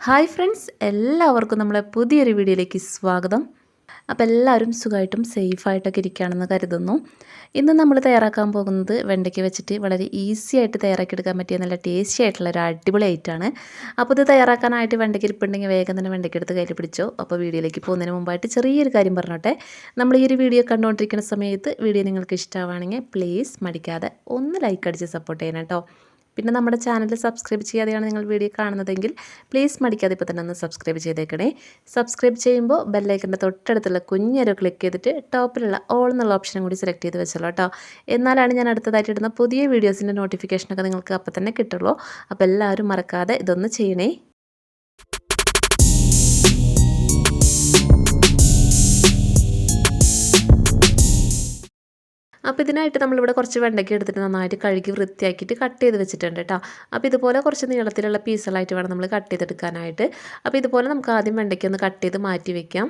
Hi friends എല്ലാവർക്കും നമ്മളെ പുതിയൊരു വീഡിയോയിലേക്ക് സ്വാഗതം. അപ്പോൾ എല്ലാവരും സുഖമായിട്ടും സേഫായിട്ടൊക്കെ ഇരിക്കുകയാണെന്ന് കരുതുന്നു. ഇന്ന് നമ്മൾ തയ്യാറാക്കാൻ പോകുന്നത് വെണ്ടയ്ക്ക് വെച്ചിട്ട് വളരെ ഈസി ആയിട്ട് തയ്യാറാക്കിയെടുക്കാൻ പറ്റിയ നല്ല ടേസ്റ്റി ആയിട്ടുള്ള ഒരു അടിപൊളി ഐറ്റാണ് അപ്പോൾ ഇത് തയ്യാറാക്കാനായിട്ട് വെണ്ടയ്ക്ക് ഇരിപ്പുണ്ടെങ്കിൽ വേഗം തന്നെ വെണ്ടയ്ക്ക് എടുത്ത് കയ്യിൽ പിടിച്ചോ. അപ്പോൾ വീഡിയോയിലേക്ക് പോകുന്നതിന് മുമ്പായിട്ട് ചെറിയൊരു കാര്യം പറഞ്ഞോട്ടെ. നമ്മൾ ഈ ഒരു വീഡിയോ കണ്ടുകൊണ്ടിരിക്കുന്ന സമയത്ത് വീഡിയോ നിങ്ങൾക്ക് ഇഷ്ടമാണെങ്കിൽ പ്ലീസ് മടിക്കാതെ ഒന്ന് ലൈക്ക് അടിച്ച് സപ്പോർട്ട് ചെയ്യണം കേട്ടോ. പിന്നെ നമ്മുടെ ചാനൽ സബ്സ്ക്രൈബ് ചെയ്യാതെയാണ് നിങ്ങൾ വീഡിയോ കാണുന്നതെങ്കിൽ പ്ലീസ് മടിക്കാതെ ഇപ്പോൾ തന്നെ ഒന്ന് സബ്സ്ക്രൈബ് ചെയ്തേക്കണേ. സബ്സ്ക്രൈബ് ചെയ്യുമ്പോൾ ബെല്ലൈക്കന്റെ തൊട്ടടുത്തുള്ള കുഞ്ഞൊരു ക്ലിക്ക് ചെയ്തിട്ട് ടോപ്പിലുള്ള ഓൾ എന്നുള്ള ഓപ്ഷനും കൂടി സെലക്ട് ചെയ്ത് വെച്ചല്ലോ കേട്ടോ. എന്നാലാണ് ഞാൻ അടുത്തതായിട്ട് ഇടുന്ന പുതിയ വീഡിയോസിന്റെ നോട്ടിഫിക്കേഷനൊക്കെ നിങ്ങൾക്ക് അപ്പോൾ തന്നെ കിട്ടുള്ളൂ. അപ്പോൾ എല്ലാവരും മറക്കാതെ ഇതൊന്ന് ചെയ്യണേ. അപ്പോൾ ഇതിനായിട്ട് നമ്മളിവിടെ കുറച്ച് വെണ്ടയ്ക്ക എടുത്തിട്ട് നന്നായിട്ട് കഴുകി വൃത്തിയാക്കിയിട്ട് കട്ട് ചെയ്ത് വെച്ചിട്ടുണ്ട് കേട്ടോ അപ്പോൾ ഇതുപോലെ കുറച്ച് നീളത്തിലുള്ള പീസുകളായിട്ട് വേണം നമ്മൾ കട്ട് ചെയ്തെടുക്കാനായിട്ട്. അപ്പോൾ ഇതുപോലെ നമുക്ക് ആദ്യം വെണ്ടയ്ക്ക ഒന്ന് കട്ട് ചെയ്ത് മാറ്റി വയ്ക്കാം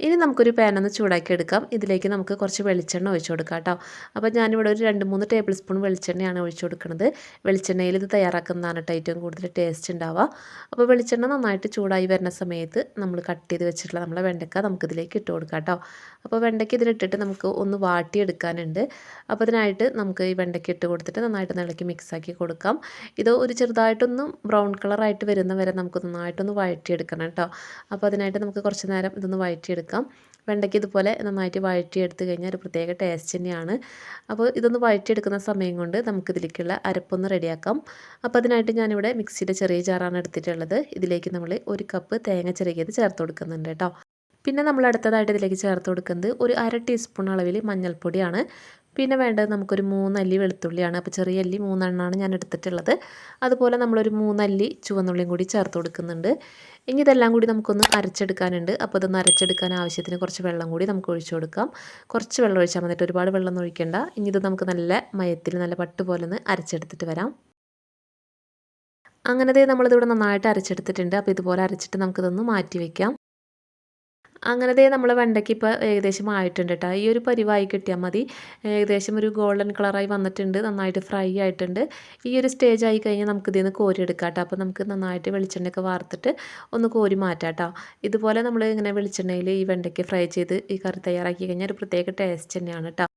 ഇനി നമുക്കൊരു പാനൊന്ന് ചൂടാക്കി എടുക്കാം. ഇതിലേക്ക് നമുക്ക് കുറച്ച് വെളിച്ചെണ്ണ ഒഴിച്ചു കൊടുക്കാം കേട്ടോ. അപ്പോൾ ഞാനിവിടെ ഒരു രണ്ട് മൂന്ന് ടേബിൾ സ്പൂൺ വെളിച്ചെണ്ണയാണ് ഒഴിച്ചു കൊടുക്കുന്നത്. വെളിച്ചെണ്ണയിൽ ഇത് തയ്യാറാക്കുന്നതാണ് കേട്ടോ ഏറ്റവും കൂടുതൽ ടേസ്റ്റ് ഉണ്ടാവുക. അപ്പോൾ വെളിച്ചെണ്ണ നന്നായിട്ട് ചൂടായി വരുന്ന സമയത്ത് നമ്മൾ കട്ട് ചെയ്ത് വെച്ചിട്ടുള്ള നമ്മളെ വെണ്ടയ്ക്ക നമുക്കിതിലേക്ക് ഇട്ട് കൊടുക്കാം കേട്ടോ. അപ്പോൾ വെണ്ടയ്ക്ക ഇതിലിട്ടിട്ട് നമുക്ക് ഒന്ന് വാട്ടിയെടുക്കാനുണ്ട്. അപ്പോൾ അതിനായിട്ട് നമുക്ക് ഈ വെണ്ടയ്ക്ക ഇട്ട് കൊടുത്തിട്ട് നന്നായിട്ട് ഇളക്കി മിക്സാക്കി കൊടുക്കാം. ഇത് ഒരു ചെറുതായിട്ടൊന്നും ബ്രൗൺ കളറായിട്ട് വരുന്ന വരെ നമുക്ക് നന്നായിട്ടൊന്ന് വഴറ്റിയെടുക്കണം കേട്ടോ. അപ്പോൾ അതിനായിട്ട് നമുക്ക് കുറച്ച് നേരം ഇതൊന്ന് വഴറ്റിയെടുക്കാം. എടുക്കാം. വെണ്ടയ്ക്ക് ഇതുപോലെ നന്നായിട്ട് വഴറ്റിയെടുത്ത് കഴിഞ്ഞാൽ ഒരു പ്രത്യേക ടേസ്റ്റ് തന്നെയാണ്. അപ്പോൾ ഇതൊന്ന് വഴറ്റിയെടുക്കുന്ന സമയം കൊണ്ട് നമുക്കിതിലേക്കുള്ള അരപ്പൊന്ന് റെഡിയാക്കാം. അപ്പോൾ അതിനായിട്ട് ഞാനിവിടെ മിക്സിയുടെ ചെറിയ ജാറാണ് എടുത്തിട്ടുള്ളത്. ഇതിലേക്ക് നമ്മൾ ഒരു കപ്പ് തേങ്ങ ചിരകിയത് ചേർത്ത് കൊടുക്കുന്നുണ്ട് കേട്ടോ. പിന്നെ നമ്മൾ അടുത്തതായിട്ട് ഇതിലേക്ക് ചേർത്ത് കൊടുക്കുന്നത് ഒരു അര ടീസ്പൂൺ അളവിൽ മഞ്ഞൾപ്പൊടിയാണ്. പിന്നെ വേണ്ടത് നമുക്കൊരു മൂന്നല്ലി വെളുത്തുള്ളിയാണ്. അപ്പോൾ ചെറിയ അല്ലി മൂന്നെണ്ണമാണ് ഞാൻ എടുത്തിട്ടുള്ളത്. അതുപോലെ നമ്മളൊരു മൂന്നല്ലി ചുവന്നുള്ളിയും കൂടി ചേർത്ത് കൊടുക്കുന്നുണ്ട്. ഇനി ഇതെല്ലാം കൂടി നമുക്കൊന്ന് അരച്ചെടുക്കാനുണ്ട്. അപ്പോൾ ഇതൊന്ന് അരച്ചെടുക്കാൻ ആവശ്യത്തിന് കുറച്ച് വെള്ളം കൂടി നമുക്ക് ഒഴിച്ചു കൊടുക്കാം. കുറച്ച് വെള്ളം ഒഴിച്ചാൽ മതിയിട്ട് ഒരുപാട് വെള്ളം ഒഴിക്കേണ്ട. ഇനി ഇത് നമുക്ക് നല്ല മയത്തിൽ നല്ല പട്ട് പോലെ ഒന്ന് അരച്ചെടുത്തിട്ട് വരാം. അങ്ങനത്തെ നമ്മളിതിവിടെ നന്നായിട്ട് അരച്ചെടുത്തിട്ടുണ്ട്. അപ്പോൾ ഇതുപോലെ അരച്ചിട്ട് നമുക്കിതൊന്ന് മാറ്റി വയ്ക്കാം അങ്ങനെ ദേ നമ്മൾ വെണ്ടയ്ക്ക് ഇപ്പോൾ ഏകദേശം ആയിട്ടുണ്ട് കേട്ടോ ഈ ഒരു പരിവായി കിട്ടിയാൽ മതി. ഏകദേശം ഒരു ഗോൾഡൻ കളറായി വന്നിട്ടുണ്ട്. നന്നായിട്ട് ഫ്രൈ ആയിട്ടുണ്ട്. ഈ ഒരു സ്റ്റേജ് ആയി കഴിഞ്ഞാൽ നമുക്ക് ഇതിൽ നിന്ന് കോരി എടുക്കാം കേട്ടോ അപ്പോൾ നമുക്ക് നന്നായിട്ട് വെളിച്ചെണ്ണയൊക്കെ വാർത്തിട്ട് ഒന്ന് കോരി മാറ്റാം കേട്ടോ ഇതുപോലെ നമ്മൾ ഇങ്ങനെ വെളിച്ചെണ്ണയിൽ ഈ വെണ്ടയ്ക്ക് ഫ്രൈ ചെയ്ത് ഈ കറി തയ്യാറാക്കി കഴിഞ്ഞാൽ ഒരു പ്രത്യേക ടേസ്റ്റ് തന്നെയാണ് കേട്ടോ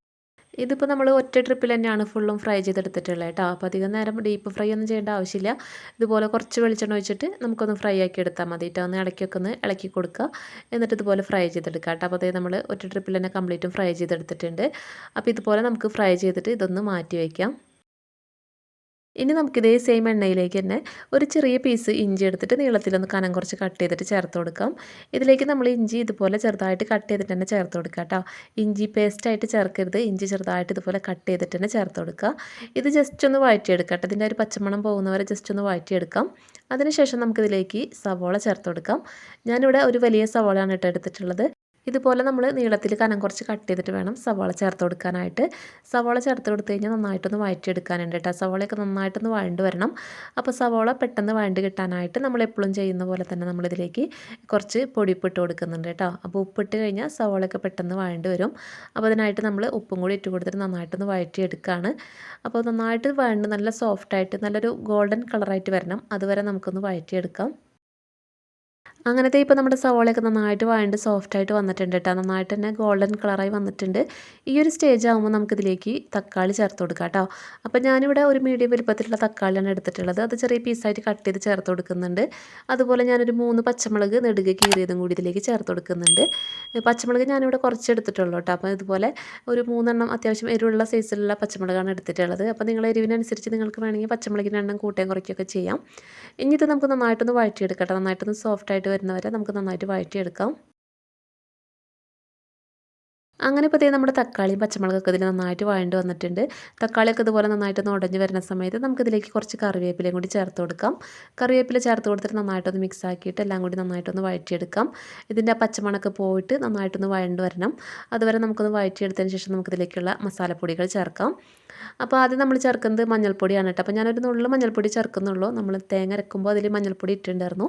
ഇതിപ്പോൾ നമ്മൾ ഒറ്റ ട്രിപ്പിൽ തന്നെയാണ് ഫുള്ളും ഫ്രൈ ചെയ്തെടുത്തിട്ടുള്ളത് കേട്ടോ. അപ്പോൾ അധികം നേരം ഡീപ്പ് ഫ്രൈ ഒന്നും ചെയ്യേണ്ട ആവശ്യമില്ല. ഇതുപോലെ കുറച്ച് വെളിച്ചെണ്ണ ഒഴിച്ചിട്ട് നമുക്കൊന്ന് ഫ്രൈ ആക്കി എടുത്താൽ മതി കേട്ടോ. ഒന്ന് ഇളക്കിയൊക്കെ ഒന്ന് ഇളക്കി കൊടുക്കുക. എന്നിട്ട് ഇതുപോലെ ഫ്രൈ ചെയ്തെടുക്കുക കേട്ടോ. അപ്പോൾ അതേ നമ്മൾ ഒറ്റ ട്രിപ്പിൽ തന്നെ കംപ്ലീറ്റും ഫ്രൈ ചെയ്തെടുത്തിട്ടുണ്ട്. അപ്പോൾ ഇതുപോലെ നമുക്ക് ഫ്രൈ ചെയ്തിട്ട് ഇതൊന്ന് മാറ്റി വയ്ക്കാം ഇനി നമുക്കിതേ സെയിം എണ്ണയിലേക്ക് തന്നെ ഒരു ചെറിയ പീസ് ഇഞ്ചി എടുത്തിട്ട് നീളത്തിലൊന്ന് കനം കുറച്ച് കട്ട് ചെയ്തിട്ട് ചേർത്ത് കൊടുക്കാം. ഇതിലേക്ക് നമ്മൾ ഇഞ്ചി ഇതുപോലെ ചെറുതായിട്ട് കട്ട് ചെയ്തിട്ട് തന്നെ ചേർത്ത് കൊടുക്കുക കേട്ടോ ഇഞ്ചി പേസ്റ്റായിട്ട് ചേർക്കരുത്. ഇഞ്ചി ചെറുതായിട്ട് ഇതുപോലെ കട്ട് ചെയ്തിട്ട് തന്നെ ചേർത്ത് കൊടുക്കുക. ഇത് ജസ്റ്റ് ഒന്ന് വഴറ്റിയെടുക്കുക കേട്ടോ ഇതിന്റെ ഒരു പച്ചമണം പോകുന്നവരെ ജസ്റ്റ് ഒന്ന് വഴറ്റിയെടുക്കാം. അതിനുശേഷം നമുക്കിതിലേക്ക് സവോള ചേർത്ത് കൊടുക്കാം. ഞാനിവിടെ ഒരു വലിയ സവോളയാണ് ഇട്ട് എടുത്തിട്ടുള്ളത്. ഇതുപോലെ നമ്മൾ നീളത്തിൽ കനം കുറച്ച് കട്ട് ചെയ്തിട്ട് വേണം സവാള ചേർത്ത് കൊടുക്കാനായിട്ട്. സവാള ചേർത്ത് കൊടുത്തു കഴിഞ്ഞാൽ നന്നായിട്ടൊന്ന് വഴറ്റിയെടുക്കാനുണ്ട് കേട്ടോ. സവാളയൊക്കെ നന്നായിട്ടൊന്ന് വഴണ്ട് വരണം. അപ്പോൾ സവാള പെട്ടെന്ന് വഴണ്ട് കിട്ടാനായിട്ട് നമ്മൾ എപ്പോഴും ചെയ്യുന്ന പോലെ തന്നെ നമ്മളിതിലേക്ക് കുറച്ച് പൊടിപ്പിട്ട് കൊടുക്കുന്നുണ്ട് കേട്ടോ. അപ്പോൾ ഉപ്പിട്ട് കഴിഞ്ഞാൽ സവാളയൊക്കെ പെട്ടെന്ന് വഴണ്ട് വരും. അപ്പോൾ അതിനായിട്ട് നമ്മൾ ഉപ്പും കൂടി ഇട്ട് കൊടുത്തിട്ട് നന്നായിട്ടൊന്ന് വഴറ്റിയെടുക്കുകയാണ് അപ്പോൾ നന്നായിട്ട് വഴണ്ട് നല്ല സോഫ്റ്റായിട്ട് നല്ലൊരു ഗോൾഡൻ കളറായിട്ട് വരണം. അതുവരെ നമുക്കൊന്ന് വഴറ്റിയെടുക്കാം. അങ്ങനത്തെ ഇപ്പോൾ നമ്മുടെ സവോളയൊക്കെ നന്നായിട്ട് വഴണ്ട് സോഫ്റ്റായിട്ട് വന്നിട്ടുണ്ട് കേട്ടോ. നന്നായിട്ട് തന്നെ ഗോൾഡൻ കളറായി വന്നിട്ടുണ്ട്. ഈ ഒരു സ്റ്റേജ് ആകുമ്പോൾ നമുക്കിതിലേക്ക് തക്കാളി ചേർത്ത് കൊടുക്കാം കേട്ടോ. അപ്പോൾ ഞാനിവിടെ ഒരു മീഡിയം വലുപ്പത്തിലുള്ള തക്കാളിയാണ് എടുത്തിട്ടുള്ളത്. അത് ചെറിയ പീസായിട്ട് കട്ട് ചെയ്ത് ചേർത്ത് കൊടുക്കുന്നുണ്ട്. അതുപോലെ ഞാനൊരു മൂന്ന് പച്ചമുളക് നെടുകെ കീറിയതും കൂടി ഇതിലേക്ക് ചേർത്ത് കൊടുക്കുന്നുണ്ട്. പച്ചമുളക് ഞാനിവിടെ കുറച്ച് എടുത്തിട്ടുള്ളൂ കേട്ടോ. അപ്പോൾ ഇതുപോലെ ഒരു മൂന്നെണ്ണം അത്യാവശ്യം എരിവുള്ള സൈസിലുള്ള പച്ചമുളകാണ് എടുത്തിട്ടുള്ളത്. അപ്പോൾ നിങ്ങൾ എരിവിനനുസരിച്ച് നിങ്ങൾക്ക് വേണമെങ്കിൽ പച്ചമുളകിന്റെ എണ്ണം കൂട്ടുകയും കുറയ്ക്കുകയൊക്കെ ചെയ്യാം. ഇനി ഇത് നമുക്ക് നന്നായിട്ടൊന്ന് വഴറ്റിയെടുക്കട്ടെ. നന്നായിട്ടൊന്ന് സോഫ്റ്റായിട്ട് വരുന്നവരെ നമുക്ക് നന്നായിട്ട് വഴറ്റിയെടുക്കാം. അങ്ങനെ ഇപ്പോൾ നമ്മുടെ തക്കാളിയും പച്ചമുളകൊക്കെ ഇതിൽ നന്നായിട്ട് വഴണ്ട് വന്നിട്ടുണ്ട്. തക്കാളിയൊക്കെ ഇതുപോലെ നന്നായിട്ട് ഉടഞ്ഞ് വരുന്ന സമയത്ത് നമുക്കിതിലേക്ക് കുറച്ച് കറിവേപ്പിലയും കൂടി ചേർത്ത് കൊടുക്കാം. കറിവേപ്പില ചേർത്ത് കൊടുത്തിട്ട് നന്നായിട്ടൊന്ന് മിക്സ് ആക്കിയിട്ട് എല്ലാം കൂടി നന്നായിട്ടൊന്ന് വഴറ്റിയെടുക്കാം. ഇതിന്റെ പച്ചമണൊക്കെ പോയിട്ട് നന്നായിട്ടൊന്ന് വഴണ്ട് വരണം. അതുവരെ നമുക്കൊന്ന് വഴറ്റിയെടുത്തതിന് ശേഷം നമുക്കിതിലേക്കുള്ള മസാലപ്പൊടികൾ ചേർക്കാം. അപ്പോൾ ആദ്യം നമ്മൾ ചേർക്കുന്നത് മഞ്ഞൾപ്പൊടിയാണ് കേട്ടോ. അപ്പോൾ ഞാനൊരു നുള്ളിൽ മഞ്ഞൾപ്പൊടി ചേർക്കുന്നുള്ളൂ. നമ്മൾ തേങ്ങ അരക്കുമ്പോൾ അതിൽ മഞ്ഞൾപ്പൊടി ഇട്ടിട്ടുണ്ടായിരുന്നു.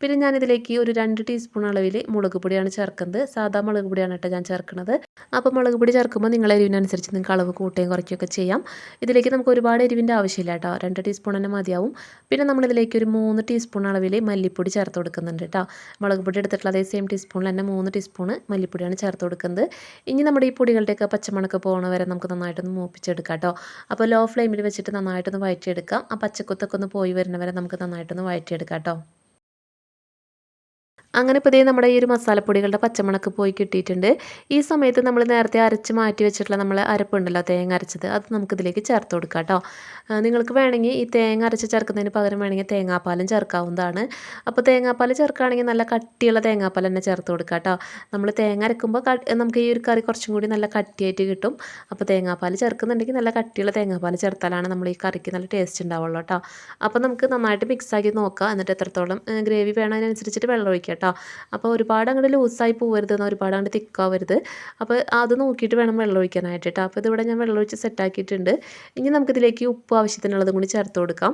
പിന്നെ ഞാനിതിലേക്ക് ഒരു രണ്ട് ടീസ്പൂൺ അളവിൽ മുളക് പൊടിയാണ് ചേർക്കുന്നത്. സാധാ മുളക് പൊടിയാണ് കേട്ടോ ഞാൻ ചേർക്കുന്നത്. അപ്പോൾ മുളക് പൊടി ചേർക്കുമ്പോൾ നിങ്ങളെ എരിവിനനുസരിച്ച് നിങ്ങൾക്ക് അളവ് കൂട്ടുകയും കുറയ്ക്കുകയൊക്കെ ചെയ്യാം. ഇതിലേക്ക് നമുക്ക് ഒരുപാട് എരിവിന്റെ ആവശ്യമില്ല കേട്ടോ. രണ്ട് ടീസ്പൂൺ തന്നെ മതിയാവും. പിന്നെ നമ്മളിതിലേക്ക് ഒരു മൂന്ന് ടീസ്പൂൺ അളവിൽ മല്ലിപ്പൊടി ചേർത്ത് കൊടുക്കുന്നുണ്ട് കേട്ടോ. മുളക് പൊടി എടുത്തിട്ടുള്ള അതേ സെയിം ടീസ്പൂണിൽ തന്നെ മൂന്ന് ടീസ്പൂൺ മല്ലിപ്പൊടിയാണ് ചേർത്ത് കൊടുക്കുന്നത്. ഇനി നമ്മുടെ ഈ പൊടികളുടെയൊക്കെ പച്ചമണക്ക് പോകണ വരെ നമുക്ക് നന്നായിട്ടൊന്ന് മൂപ്പിച്ചെടുക്കാം കേട്ടോ. അപ്പോൾ ലോ ഫ്ലെയിമിൽ വെച്ചിട്ട് നന്നായിട്ടൊന്ന് വഴറ്റിയെടുക്കാം. ആ പച്ചക്കുത്തൊക്കെ ഒന്ന് പോയി വരുന്നത് വരെ നമുക്ക് നന്നായിട്ടൊന്ന് വഴറ്റിയെടുക്കാം കേട്ടോ. അങ്ങനെ ഇതേ നമ്മുടെ ഈ ഒരു മസാലപ്പൊടികളുടെ പച്ചമണക്ക് പോയി കിട്ടിയിട്ടുണ്ട്. ഈ സമയത്ത് നമ്മൾ നേരത്തെ അരച്ച് മാറ്റി വെച്ചിട്ടുള്ള നമ്മൾ അരപ്പുണ്ടല്ലോ തേങ്ങ അരച്ചത്. അത് നമുക്കിതിലേക്ക് ചേർത്ത് കൊടുക്കാം കേട്ടോ നിങ്ങൾക്ക് വേണമെങ്കിൽ ഈ തേങ്ങ അരച്ച് ചേർക്കുന്നതിന് പകരം വേണമെങ്കിൽ തേങ്ങാപ്പാലും ചേർക്കാവുന്നതാണ്. അപ്പോൾ തേങ്ങാപ്പാൽ ചേർക്കുകയാണെങ്കിൽ നല്ല കട്ടിയുള്ള തേങ്ങാപ്പാൽ തന്നെ ചേർത്ത് കൊടുക്കുക കേട്ടോ നമ്മൾ തേങ്ങ അരക്കുമ്പോൾ നമുക്ക് ഈ ഒരു കറി കുറച്ചും കൂടി നല്ല കട്ടിയായിട്ട് കിട്ടും. അപ്പോൾ തേങ്ങാപ്പാൽ ചേർക്കുന്നുണ്ടെങ്കിൽ നല്ല കട്ടിയുള്ള തേങ്ങാപ്പാൽ ചേർത്താലാണ് നമ്മൾ ഈ കറിക്ക് നല്ല ടേസ്റ്റ് ഉണ്ടാവുള്ളൂ കേട്ടോ അപ്പോൾ നമുക്ക് നന്നായിട്ട് മിക്സാക്കി നോക്കാം. എന്നിട്ട് എത്രത്തോളം ഗ്രേവി വേണം അതിനനുസരിച്ചിട്ട് വെള്ളം ഒഴിക്കാം കേട്ടോ. അപ്പോൾ ഒരുപാട് അങ്ങോട്ട് ലൂസായി പോകരുത് എന്നാൽ ഒരുപാട് അങ്ങോട്ട് തിക്കാവരുത്. അപ്പോൾ അത് നോക്കിയിട്ട് വേണം വെള്ളം ഒഴിക്കാനായിട്ട് കേട്ടോ. അപ്പോൾ ഇതിവിടെ ഞാൻ വെള്ളം ഒഴിച്ച് സെറ്റാക്കിയിട്ടുണ്ട് ഇനി നമുക്കിതിലേക്ക് ഉപ്പ് ആവശ്യത്തിനുള്ളതും കൂടി ചേർത്ത് കൊടുക്കാം.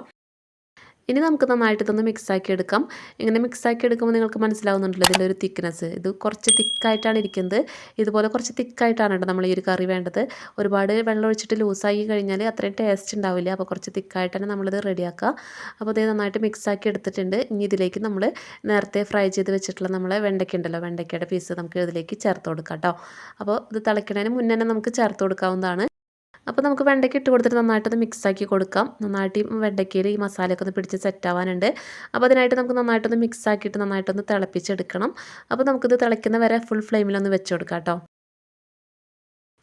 ഇനി നമുക്ക് നന്നായിട്ട് ഇതൊന്ന് മിക്സാക്കി എടുക്കാം. ഇങ്ങനെ മിക്സാക്കി എടുക്കുമ്പോൾ നിങ്ങൾക്ക് മനസ്സിലാവുന്നുണ്ടല്ലോ ഇതിന്റെ ഒരു തിക്നെസ് ഇത് കുറച്ച് തിക്കായിട്ടാണ് ഇരിക്കുന്നത്. ഇതുപോലെ കുറച്ച് തിക്കായിട്ടാണ് കേട്ടോ നമ്മൾ ഈ ഒരു കറി വേണ്ടത്. ഒരുപാട് വെള്ളം ഒഴിച്ചിട്ട് ലൂസാക്കി കഴിഞ്ഞാൽ അത്രയും ടേസ്റ്റ് ഉണ്ടാവില്ല. അപ്പോൾ കുറച്ച് തിക്കായിട്ട് തന്നെ നമ്മളിത് റെഡിയാക്കുക അപ്പോൾ ഇത് നന്നായിട്ട് മിക്സാക്കി എടുത്തിട്ടുണ്ട്. ഇനി ഇതിലേക്ക് നമ്മൾ നേരത്തെ ഫ്രൈ ചെയ്ത് വെച്ചിട്ടുള്ള നമ്മളെ വെണ്ടയ്ക്ക ഉണ്ടല്ലോ വെണ്ടയ്ക്കയുടെ പീസ് നമുക്ക് ഇതിലേക്ക് ചേർത്ത് കൊടുക്കാം കേട്ടോ. അപ്പോൾ ഇത് തിളയ്ക്കുന്നതിന് മുന്നേ നമുക്ക് ചേർത്ത് കൊടുക്കാവുന്നതാണ്. അപ്പോൾ നമുക്ക് വെണ്ടയ്ക്ക് ഇട്ട് കൊടുത്തിട്ട് നന്നായിട്ടൊന്ന് മിക്സാക്കി കൊടുക്കാം. നന്നായിട്ട് ഈ വെണ്ടയ്ക്കയിൽ ഈ മസാലയൊക്കെ ഒന്ന് പിടിച്ച് സെറ്റാവാനുണ്ട് അപ്പോൾ അതിനായിട്ട് നമുക്ക് നന്നായിട്ടൊന്ന് മിക്സാക്കിയിട്ട് നന്നായിട്ടൊന്ന് തിളപ്പിച്ചെടുക്കണം. അപ്പോൾ നമുക്കിത് തിളയ്ക്കുന്ന വരെ ഫുൾ ഫ്ലെയിമിലൊന്ന് വെച്ച് കൊടുക്കാം കേട്ടോ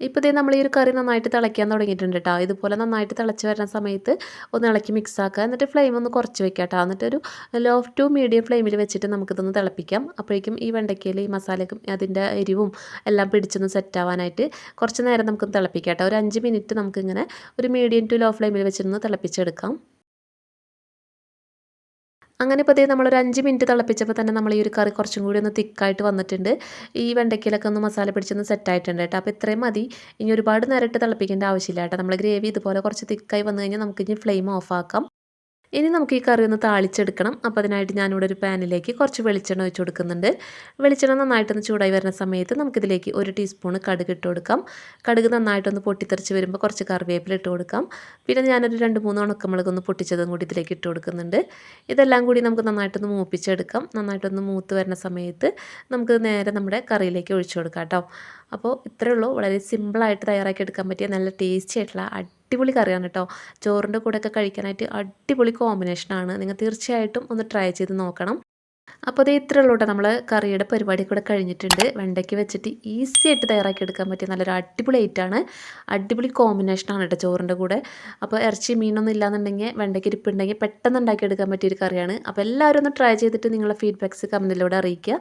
ഇപ്പോൾ ഇതേ നമ്മൾ ഈ ഒരു കറി നന്നായിട്ട് തിളയ്ക്കാൻ തുടങ്ങിയിട്ടുണ്ട് കേട്ടോ ഇതുപോലെ നന്നായിട്ട് തിളച്ച് വരുന്ന സമയത്ത് ഒന്ന് ഇളക്കി മിക്സ് ആക്കുക എന്നിട്ട് ഫ്ലെയിം ഒന്ന് കുറച്ച് വെക്കാം കേട്ടോ എന്നിട്ട് ഒരു ലോ ടു മീഡിയം ഫ്ലെയിമിൽ വെച്ചിട്ട് നമുക്കിതൊന്ന് തിളപ്പിക്കാം. അപ്പോഴേക്കും ഈ വെണ്ടയ്ക്കയിൽ ഈ മസാലയ്ക്കും അതിന്റെ എരിവും എല്ലാം പിടിച്ചൊന്ന് സെറ്റ് ആവാനായിട്ട് കുറച്ച് നേരം നമുക്കൊന്ന് തിളപ്പിക്കാം കേട്ടോ ഒരു അഞ്ച് മിനിറ്റ് നമുക്കിങ്ങനെ ഒരു മീഡിയം ടു ലോ ഫ്ലെയിമിൽ വെച്ചിട്ടൊന്ന് തിളപ്പിച്ചെടുക്കാം. അങ്ങനെ ഇതേ നമ്മളൊരു അഞ്ച് മിനിറ്റ് തിളപ്പിച്ചപ്പോൾ തന്നെ നമ്മൾ ഈ ഒരു കറി കുറച്ചും കൂടി ഒന്ന് തിക്കായിട്ട് വന്നിട്ടുണ്ട്. ഈ വെണ്ടയ്ക്കയിലൊക്കെ ഒന്ന് മസാല പിടിച്ചൊന്ന് സെറ്റായിട്ടുണ്ട് കേട്ടോ. അപ്പോൾ ഇത്രയും മതി. ഇനി ഒരുപാട് നേരിട്ട് തിളപ്പിക്കേണ്ട ആവശ്യമില്ല കേട്ടോ. നമ്മൾ ഗ്രേവി ഇതുപോലെ കുറച്ച് തിക്കായി വന്നു കഴിഞ്ഞാൽ നമുക്ക് ഇനി ഫ്ലെയിം ഓഫാക്കാം ഇനി നമുക്ക് ഈ കറി ഒന്ന് താളിച്ചെടുക്കണം. അപ്പോൾ അതിനായിട്ട് ഞാനിവിടെ ഒരു പാനിലേക്ക് കുറച്ച് വെളിച്ചെണ്ണ ഒഴിച്ച് കൊടുക്കുന്നുണ്ട്. വെളിച്ചെണ്ണ നന്നായിട്ടൊന്ന് ചൂടായി വരുന്ന സമയത്ത് നമുക്കിതിലേക്ക് ഒരു ടീസ്പൂൺ കടുക് ഇട്ട് കൊടുക്കാം. കടുക് നന്നായിട്ടൊന്ന് പൊട്ടിത്തെറിച്ച് വരുമ്പോൾ കുറച്ച് കറിവേപ്പില ഇട്ട് കൊടുക്കാം. പിന്നെ ഞാനൊരു രണ്ട് മൂന്ന് ഉണക്കമുളക് ഒന്ന് പൊട്ടിച്ചതും കൂടി ഇതിലേക്ക് ഇട്ട് കൊടുക്കുന്നുണ്ട്. ഇതെല്ലാം കൂടി നമുക്ക് നന്നായിട്ടൊന്ന് മൂപ്പിച്ചെടുക്കാം. നന്നായിട്ടൊന്ന് മൂത്ത് വരുന്ന സമയത്ത് നമുക്ക് നേരെ നമ്മുടെ കറിയിലേക്ക് ഒഴിച്ചു കൊടുക്കാം കേട്ടോ. അപ്പോൾ ഇത്രയേ ഉള്ളൂ. വളരെ സിമ്പിളായിട്ട് തയ്യാറാക്കി എടുക്കാൻ പറ്റിയ നല്ല ടേസ്റ്റി ആയിട്ടുള്ള അടിപൊളി കറിയാണ് കേട്ടോ ചോറിന്റെ കൂടെയൊക്കെ കഴിക്കാനായിട്ട് അടിപൊളി കോമ്പിനേഷനാണ് നിങ്ങൾ തീർച്ചയായിട്ടും ഒന്ന് ട്രൈ ചെയ്ത് നോക്കണം. അപ്പോൾ അത് ഇത്രേ ഉള്ളൂ നമ്മൾ കറിയുടെ പരിപാടി കൂടെ കഴിഞ്ഞിട്ടുണ്ട്. വെണ്ടയ്ക്ക് വെച്ചിട്ട് ഈസി ആയിട്ട് തയ്യാറാക്കി എടുക്കാൻ പറ്റിയ നല്ലൊരു അടിപൊളി ഐറ്റാണ് അടിപൊളി കോമ്പിനേഷനാണ് കേട്ടോ ചോറിന്റെ കൂടെ. അപ്പോൾ ഇറച്ചി മീനൊന്നും ഇല്ലാന്നുണ്ടെങ്കിൽ വെണ്ടയ്ക്ക് ഇരിപ്പുണ്ടെങ്കിൽ പെട്ടെന്ന് ഉണ്ടാക്കി ഉണ്ടാക്കിയെടുക്കാൻ പറ്റിയൊരു കറിയാണ്. അപ്പോൾ എല്ലാവരും ഒന്ന് ട്രൈ ചെയ്തിട്ട് നിങ്ങളുടെ ഫീഡ്ബാക്ക്സ് കമന്റിലൂടെ അറിയിക്കുക.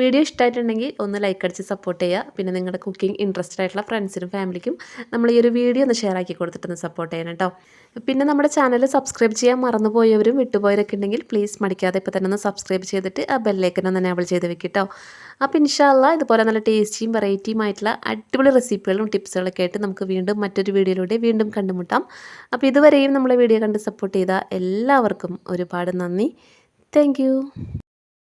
വീഡിയോ ഇഷ്ടമായിട്ടുണ്ടെങ്കിൽ ഒന്ന് ലൈക്ക് അടിച്ച് സപ്പോർട്ട് ചെയ്യുക. പിന്നെ നിങ്ങളുടെ കുക്കിംഗ് ഇൻട്രസ്റ്റഡ് ആയിട്ടുള്ള ഫ്രണ്ട്സിനും ഫാമിലിക്കും നമ്മൾ ഈ ഒരു വീഡിയോ ഒന്ന് ഷെയർ ആക്കി കൊടുത്തിട്ടൊന്ന് സപ്പോർട്ട് ചെയ്യണം കേട്ടോ. പിന്നെ നമ്മുടെ ചാനൽ സബ്സ്ക്രൈബ് ചെയ്യാൻ മറന്നുപോയവരും വിട്ടുപോയവരൊക്കെ ഉണ്ടെങ്കിൽ പ്ലീസ് മടിക്കാതെ ഇപ്പോൾ തന്നെ ഒന്ന് സബ്സ്ക്രൈബ് ചെയ്തിട്ട് ആ ബെല്ലേക്കൻ ഒന്ന് എനേബിൾ ചെയ്ത് വെക്കും കേട്ടോ. അപ്പോൾ ഇൻഷാല്ല ഇതുപോലെ നല്ല ടേസ്റ്റിയും വെറൈറ്റിയും ആയിട്ടുള്ള അടിപൊളി റെസിപ്പികളും ടിപ്സുകളൊക്കെ ആയിട്ട് നമുക്ക് വീണ്ടും മറ്റൊരു വീഡിയോയിലൂടെ വീണ്ടും കണ്ടുമുട്ടാം. അപ്പോൾ ഇതുവരെയും നമ്മളെ വീഡിയോ കണ്ട് സപ്പോർട്ട് ചെയ്ത എല്ലാവർക്കും ഒരുപാട് നന്ദി. താങ്ക്